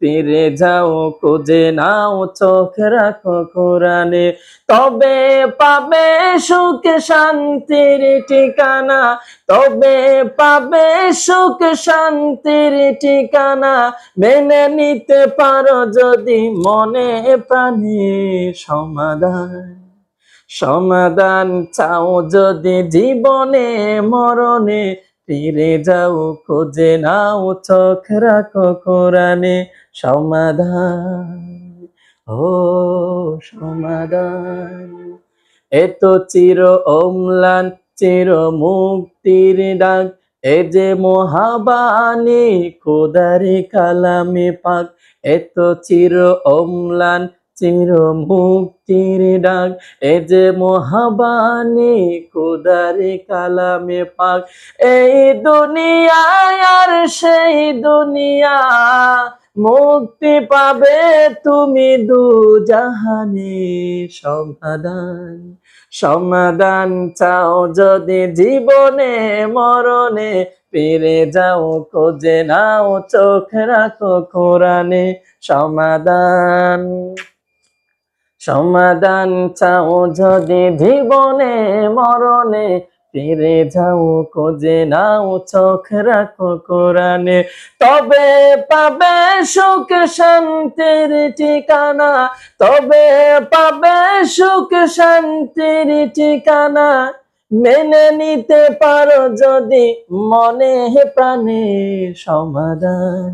ফিরে যাও, খুঁজে নাও, চোখ রাখো কোরআনে। তবে পাবে সুখ, শান্তির ঠিকানা। তবে পাবে সুখ, শান্তির ঠিকানা। মেনে নিতে পারো যদি মনে প্রাণে সমাধান। সমাধান চাও যদি জীবনে, মরণে। ফিরে যাও, খোঁজে নাও, চোখ রাখো কোরআনে সমাধান। ও সমাধান। এত চির অম্লান, চির মুক্তির ডাক। এ যে মহাবাণী, খোদারি কালামে পাক। এত চির অম্লান চির মুক্তির ডাক, এ যে মহাবাণী খোদারি কালামে পাক, এই দুনিয়ায় আর সেই দুনিয়া মুক্তি পাবে তুমি দু জাহানে সমাধান সমাধান চাও যদি জীবনে, মরণে, ফিরে যাও, খোঁজে নাও, চোখ রাখো কোরআনে সমাধান। সমাধান চাও যদি জীবনে, মরণে, ফিরে যাও, খোঁজে নাও, চোখ রাখো কোরআনে। তবে পাবে সুখ শান্তির ঠিকানা, তবে পাবে সুখ শান্তির ঠিকানা। মেনে নিতে পারো যদি মনে প্রাণে সমাধান।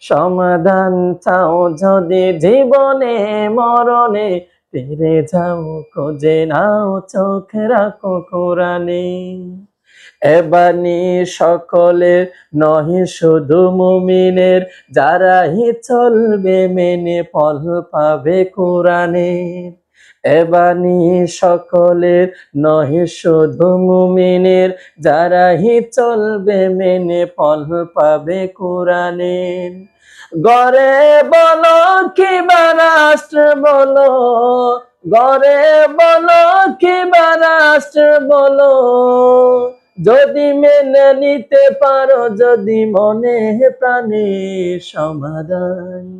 সমাধান চাও যদি জীবনে, মরণে, ফিরে যাও, খোঁজে নাও, চোখ রাখো কোরআনে। এবানি সকলের নহে শুধু মুমিনের, যারাই চলবে মেনে ফল পাবে কোরআনের। এবানি সকলের নহে শুধু মুমিনের, যারাই চলবে মেনে ফল পাবে কোরআনের। গড়ে বলো কিবা রাষ্ট্র বলো, গড়ে বলো কিবা রাষ্ট্র বলো। যদি মেনে নিতে পারো, যদি মনে প্রাণে সমাধান।